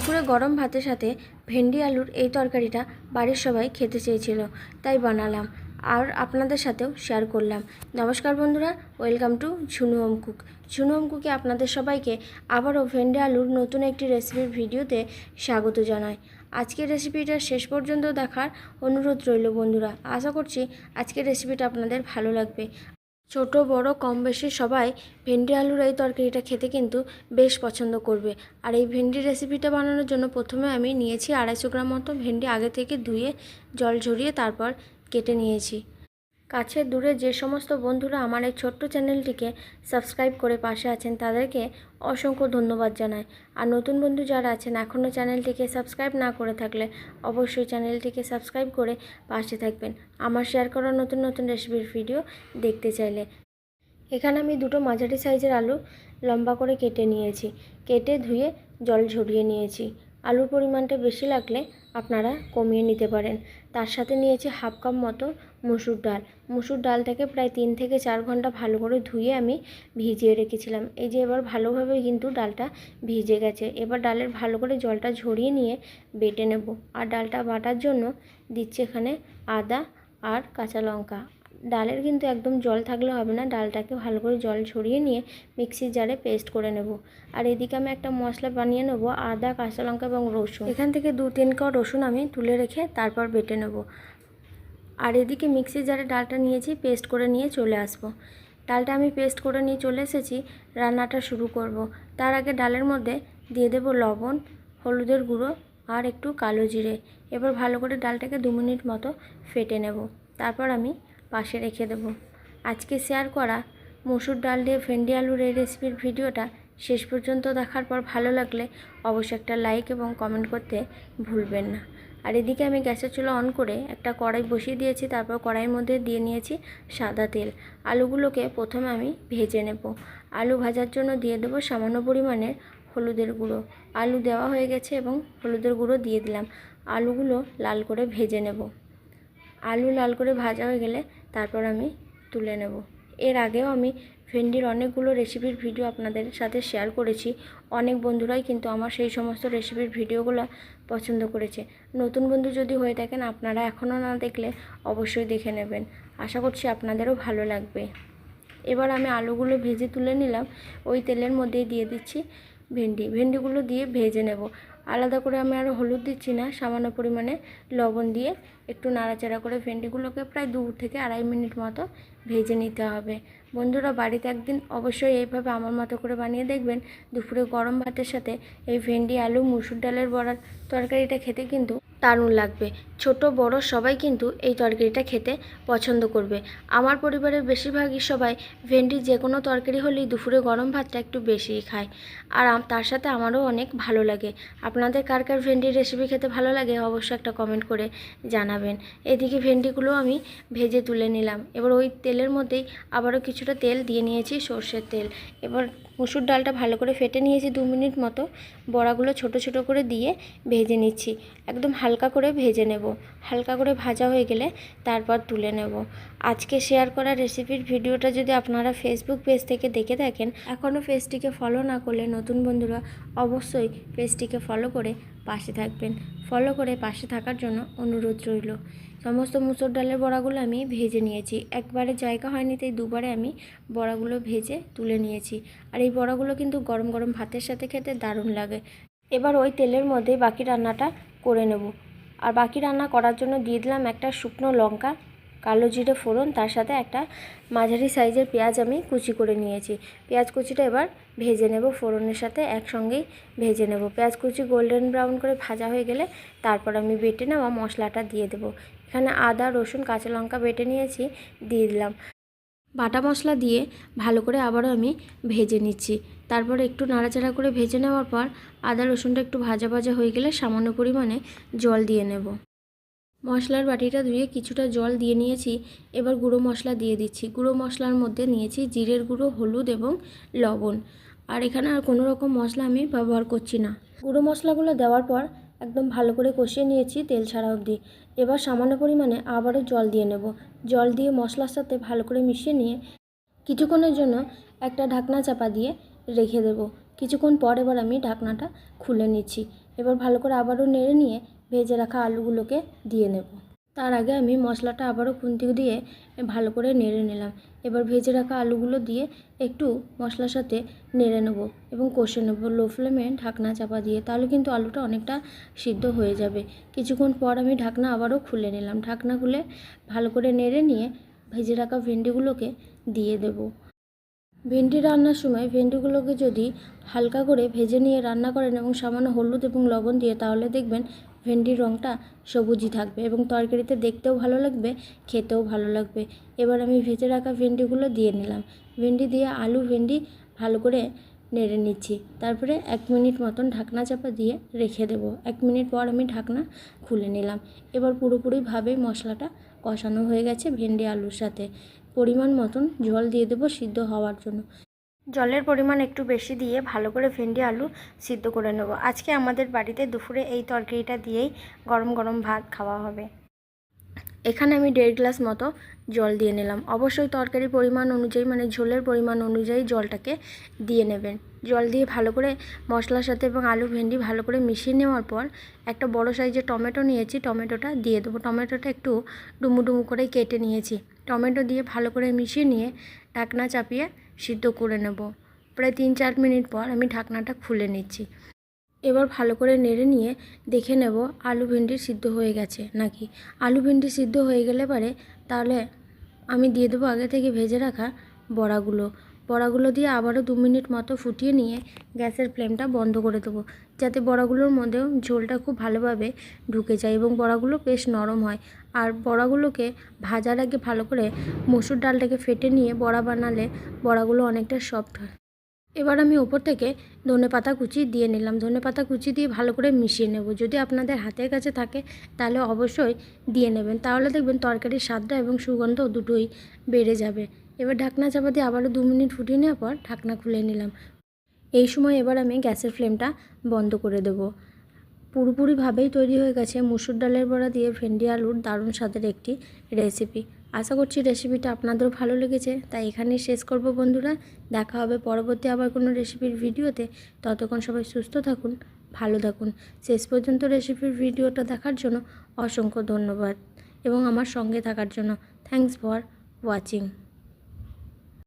দুপুরে গরম ভাতের সাথে ভেন্ডি আলুর এই তরকারিটা বাড়ির সবাই খেতে চেয়েছিল, তাই বানালাম। আর আপনাদের সাথেও শেয়ার করলাম। নমস্কার বন্ধুরা welcome to Jhunu home cook Jhunu home কুকে আপনাদের সবাইকে আবারও ভেন্ডি আলুর নতুন একটি রেসিপির ভিডিওতে স্বাগত জানাই। আজকের রেসিপিটা শেষ পর্যন্ত দেখার অনুরোধ রইল বন্ধুরা। আশা করছি আজকের রেসিপিটা আপনাদের ভালো লাগবে। ছোট, বড়, কম বেশি সবাই ভেন্ডি আলুর এই তরকারিটা খেতে কিন্তু বেশ পছন্দ করবে। আর এই ভেন্ডি রেসিপিটা বানানোর জন্য প্রথমে আমি নিয়েছি আড়াইশো গ্রাম মতো ভেন্ডি আগে থেকে ধুয়ে জল ঝরিয়ে তারপর কেটে নিয়েছি। কাছে দূরে যে সমস্ত বন্ধুরা আমার এই ছোট্ট চ্যানেলটিকে সাবস্ক্রাইব করে পাশে আছেন, তাদেরকে অসংখ্য ধন্যবাদ জানাই। আর নতুন বন্ধু যারা আছেন, এখনও চ্যানেলটিকে সাবস্ক্রাইব না করে থাকলে অবশ্যই চ্যানেলটিকে সাবস্ক্রাইব করে পাশে থাকবেন। আমার শেয়ার করা নতুন নতুন রেসিপির ভিডিও দেখতে চাইলে। এখানে আমি দুটো মাঝারি সাইজের আলু লম্বা করে কেটে নিয়েছি। কেটে ধুয়ে জল ঝরিয়ে নিয়েছি। আলুর পরিমাণটা বেশি লাগলে আপনারা কমিয়ে নিতে পারেন। তার সাথে নিয়েছি হাফ কাপ মতো মুসুর ডাল। মুসুর ডালটাকে প্রায় তিন থেকে চার ঘণ্টা ভালো করে ধুয়ে আমি ভিজিয়ে রেখেছিলাম। এই যে এবার ভালোভাবে কিন্তু ডালটা ভিজে গেছে। এবার ডালের ভালো করে জলটা ঝরিয়ে নিয়ে বেটে নেব। আর ডালটা বাটার জন্য দিচ্ছে এখানে আদা আর কাঁচা লঙ্কা। ডালের কিন্তু একদম জল থাকলে হবে না। ডালটাকে ভালো করে জল ছড়িয়ে নিয়ে মিক্সির জারে পেস্ট করে নেব। আর এদিকে আমি একটা মশলা বানিয়ে নেব, আদা, কাঁচা লঙ্কা এবং রসুন। এখান থেকে দু তিন ক রসুন আমি তুলে রেখে তারপর বেটে নেব। আর এদিকে মিক্সির জারে ডালটা নিয়েছি, পেস্ট করে নিয়ে চলে আসব। ডালটা আমি পেস্ট করে নিয়ে চলে এসেছি, রান্নাটা শুরু করব। তার আগে ডালের মধ্যে দিয়ে দেব লবণ, হলুদের গুঁড়ো আর একটু কালো জিরে। এবার ভালো করে ডালটাকে দু মিনিট মতো ফেটে নেব। তারপর আমি পাশে রেখে দেব। আজকে শেয়ার করা মসুর ডাল দিয়ে ভেন্ডি আলুর এই রেসিপির ভিডিওটা শেষ পর্যন্ত দেখার পর ভালো লাগলে অবশ্যই একটা লাইক এবং কমেন্ট করতে ভুলবেন না। আর এদিকে আমি গ্যাসের চুলা অন করে একটা কড়াই বসিয়ে দিয়েছি, তারপর কড়াইয়ের মধ্যে দিয়ে নিয়েছি সাদা তেল। আলুগুলোকে প্রথমে আমি ভেজে নেব। আলু ভাজার জন্য দিয়ে দেবো সামান্য পরিমাণের হলুদের গুঁড়ো। আলু দেওয়া হয়ে গেছে এবং হলুদের গুঁড়ো দিয়ে দিলাম। আলুগুলো লাল করে ভেজে নেব। আলু লাল করে ভাজা হয়ে গেলে তারপর আমি তুলে নেব। এর আগেও আমি ভেন্ডির অনেকগুলো রেসিপির ভিডিও আপনাদের সাথে শেয়ার করেছি। অনেক বন্ধুরাই কিন্তু আমার সেই সমস্ত রেসিপির ভিডিওগুলো পছন্দ করেছে। নতুন বন্ধু যদি হয়ে থাকেন, আপনারা এখনও না দেখলে অবশ্যই দেখে নেবেন। আশা করছি আপনাদেরও ভালো লাগবে। এবার আমি আলুগুলো ভেজে তুলে নিলাম। ওই তেলের মধ্যেই দিয়ে দিচ্ছি ভেন্ডি। ভেন্ডিগুলো দিয়ে ভেজে নেব। আলাদা করে আমি আর হলুদ দিচ্ছি না, সামান্য পরিমাণে লবণ দিয়ে একটু নাড়াচাড়া করে ভেন্ডিগুলোকে প্রায় দু থেকে আড়াই মিনিট মতো ভেজে নিতে হবে। বন্ধুরা, বাড়িতে একদিন অবশ্যই এইভাবে আমার মতো করে বানিয়ে দেখবেন। দুপুরে গরম ভাতের সাথে এই ভেন্ডি, আলু, মুসুর ডালের বড়ার তরকারিটা খেতে কিন্তু দারুণ লাগবে। ছোট, বড় সবাই কিন্তু এই তরকারিটা খেতে পছন্দ করবে। আমার পরিবারের বেশিরভাগই সবাই ভেন্ডির যে কোনো তরকারি হলেই দুপুরে গরম ভাতটা একটু বেশিই খায়। আর তার সাথে আমারও অনেক ভালো লাগে। আপনাদের কার কার ভেন্ডির রেসিপি খেতে ভালো লাগে অবশ্যই একটা কমেন্ট করে জানাবেন। এদিকে ভেন্ডিগুলো আমি ভেজে তুলে নিলাম। এবার ওই তেলের মধ্যেই আবারও কিছুটা তেল দিয়ে নিয়েছি সর্ষের তেল। এবার মুসুর ডালটা ভালো করে ফেটে নিয়েছি দু মিনিট মতো। বড়াগুলো ছোট ছোট করে দিয়ে ভেজে নিচ্ছি। একদম হালকা করে ভেজে নেব। হালকা করে ভাজা হয়ে গেলে তারপর তুলে নেব। আজকে শেয়ার করা রেসিপির ভিডিওটা যদি আপনারা ফেসবুক পেজ থেকে দেখে থাকেন এখনও পেজটিকে ফলো না করলে নতুন বন্ধুরা অবশ্যই পেজটিকে ফলো করে পাশে থাকবেন। ফলো করে পাশে থাকার জন্য অনুরোধ রইল। সমস্ত মুসুর ডালের বড়াগুলো আমি ভেজে নিয়েছি। একবারে জায়গা হয়নি, তাই দুবারে আমি বড়াগুলো ভেজে তুলে নিয়েছি। আর এই বড়াগুলো কিন্তু গরম গরম ভাতের সাথে খেতে দারুণ লাগে। এবার ওই তেলের মধ্যে বাকি রান্নাটা করে নেব। আর বাকি রান্না করার জন্য দিয়ে দিলাম একটা শুকনো লঙ্কা। কালো জিরে ফোড়ন, তার সাথে একটা মাঝারি সাইজের পেঁয়াজ আমি কুচি করে নিয়েছি। পেঁয়াজ কুচিটা এবার ভেজে নেব, ফোড়নের সাথে একসঙ্গেই ভেজে নেব। পেঁয়াজ কুচি গোল্ডেন ব্রাউন করে ভাজা হয়ে গেলে তারপর আমি বেটে নেওয়া মশলাটা দিয়ে দেবো। এখানে আদা, রসুন, কাঁচা লঙ্কা বেটে নিয়েছি, দিয়ে দিলাম। বাটা মশলা দিয়ে ভালো করে আবারও আমি ভেজে নিচ্ছি। তারপর একটু নাড়াচাড়া করে ভেজে নেওয়ার পর আদা, রসুনটা একটু ভাজা ভাজা হয়ে গেলে সামান্য পরিমাণে জল দিয়ে নেব। মশলার বাটিটা ধুয়ে কিছুটা জল দিয়ে নিয়েছি। এবার গুঁড়ো মশলা দিয়ে দিচ্ছি। গুঁড়ো মশলার মধ্যে নিয়েছি জিরের গুঁড়ো, হলুদ এবং লবণ। আর এখানে আর কোনো রকম মশলা আমি ব্যবহার করছি না। গুঁড়ো মশলাগুলো দেওয়ার পর একদম ভালো করে কষিয়ে নিয়েছি তেল ছাড়া অবধি। এবার সামান্য পরিমাণে আবারও জল দিয়ে নেব। জল দিয়ে মশলার সাথে ভালো করে মিশিয়ে নিয়ে কিছুক্ষণের জন্য একটা ঢাকনা চাপা দিয়ে রেখে দেব। কিছুক্ষণ পর এবার আমি ঢাকনাটা খুলে নিচ্ছি। এবার ভালো করে আবারও নেড়ে নিয়ে ভেজে রাখা আলুগুলোকে দিয়ে নেব। তার আগে আমি মশলাটা আবারও খুন্তি দিয়ে ভালো করে নেড়ে নিলাম। এবার ভেজে রাখা আলুগুলো দিয়ে একটু মশলার সাথে নেড়ে নেব এবং কষে নেব। লো ফ্লেমে ঢাকনা চাপা দিয়ে তাহলে কিন্তু আলুটা অনেকটা সিদ্ধ হয়ে যাবে। কিছুক্ষণ পর আমি ঢাকনা আবারও খুলে নিলাম। ঢাকনা খুলে ভালো করে নেড়ে নিয়ে ভেজে রাখা ভেন্ডিগুলোকে দিয়ে দেব। ভেন্ডি রান্নার সময় ভেন্ডিগুলোকে যদি হালকা করে ভেজে নিয়ে রান্না করেন এবং সামান্য হলুদ এবং লবণ দিয়ে, তাহলে দেখবেন ভেন্ডির রঙটা সবুজই থাকবে এবং তরকারিতে দেখতেও ভালো লাগবে, খেতেও ভালো লাগবে। এবার আমি ভেজে রাখা ভেন্ডিগুলো দিয়ে নিলাম। ভেন্ডি দিয়ে আলু ভেন্ডি ভালো করে নেড়ে নিচ্ছি। তারপরে এক মিনিট মতন ঢাকনা চাপা দিয়ে রেখে দেবো। এক মিনিট পর আমি ঢাকনা খুলে নিলাম। এবার পুরোপুরিভাবে মশলাটা কষানো হয়ে গেছে ভেন্ডি আলুর সাথে। পরিমাণ মতন জল দিয়ে দেবো সিদ্ধ হওয়ার জন্য। জলের পরিমাণ একটু বেশি দিয়ে ভালো করে ভেন্ডি, আলু সিদ্ধ করে নেব। আজকে আমাদের বাড়িতে দুপুরে এই তরকারিটা দিয়েই গরম গরম ভাত খাওয়া হবে। এখানে আমি দেড় গ্লাস মতো জল দিয়ে নিলাম। অবশ্যই তরকারির পরিমাণ অনুযায়ী মানে ঝোলের পরিমাণ অনুযায়ী জলটাকে দিয়ে নেবেন। জল দিয়ে ভালো করে মশলার সাথে এবং আলু, ভেন্ডি ভালো করে মিশিয়ে নেওয়ার পর একটা বড় সাইজের টমেটো নিয়েছি। টমেটোটা দিয়ে দেবো। টমেটোটা একটু ডুমু ডুমু করে কেটে নিয়েছি। টমেটো দিয়ে ভালো করে মিশিয়ে নিয়ে ঢাকনা চাপিয়ে সিদ্ধ করে নেব। প্রায় তিন চার মিনিট পর আমি ঢাকনাটা খুলে নিচ্ছি। এবার ভালো করে নেড়ে নিয়ে দেখে নেব আলু ভেন্ডি সিদ্ধ হয়ে গেছে নাকি। আলু ভেন্ডি সিদ্ধ হয়ে গেলে পারে তাহলে আমি দিয়ে দেবো আগে থেকে ভেজে রাখা বড়াগুলো। বড়াগুলো দিয়ে আবারও দু মিনিট মতো ফুটিয়ে নিয়ে গ্যাসের ফ্লেমটা বন্ধ করে দেবো, যাতে বড়াগুলোর মধ্যেও ঝোলটা খুব ভালোভাবে ঢুকে যায় এবং বড়াগুলো বেশ নরম হয়। আর বড়াগুলোকে ভাজার আগে ভালো করে মসুর ডালটাকে ফেটে নিয়ে বড়া বানালে বড়াগুলো অনেকটা সফট হয়। এবার আমি ওপর থেকে ধনে পাতা কুচি দিয়ে নিলাম। ধনে পাতা কুচি দিয়ে ভালো করে মিশিয়ে নেব। যদি আপনাদের হাতের কাছে থাকে, তাহলে অবশ্যই দিয়ে নেবেন। তাহলে দেখবেন তরকারির স্বাদটা এবং সুগন্ধ দুটোই বেড়ে যাবে। এবার ঢাকনা চাপা দিয়ে আবারও দু মিনিট ফুটিয়ে নেওয়ার পর ঢাকনা খুলে নিলাম। এই সময় এবার আমি গ্যাসের ফ্লেমটা বন্ধ করে দেবো। পুরোপুরিভাবেই তৈরি হয়ে গেছে মুসুর ডালের বড়া দিয়ে ভেন্ডি আলুর দারুণ স্বাদের একটি রেসিপি। আশা করছি রেসিপিটা আপনাদেরও ভালো লেগেছে, তাই এখানেই শেষ করব বন্ধুরা। দেখা হবে পরবর্তী আবার কোনো রেসিপির ভিডিওতে। ততক্ষণ সবাই সুস্থ থাকুন, ভালো থাকুন। শেষ পর্যন্ত রেসিপির ভিডিওটা দেখার জন্য অসংখ্য ধন্যবাদ এবং আমার সঙ্গে থাকার জন্য থ্যাংকস ফর ওয়াচিং।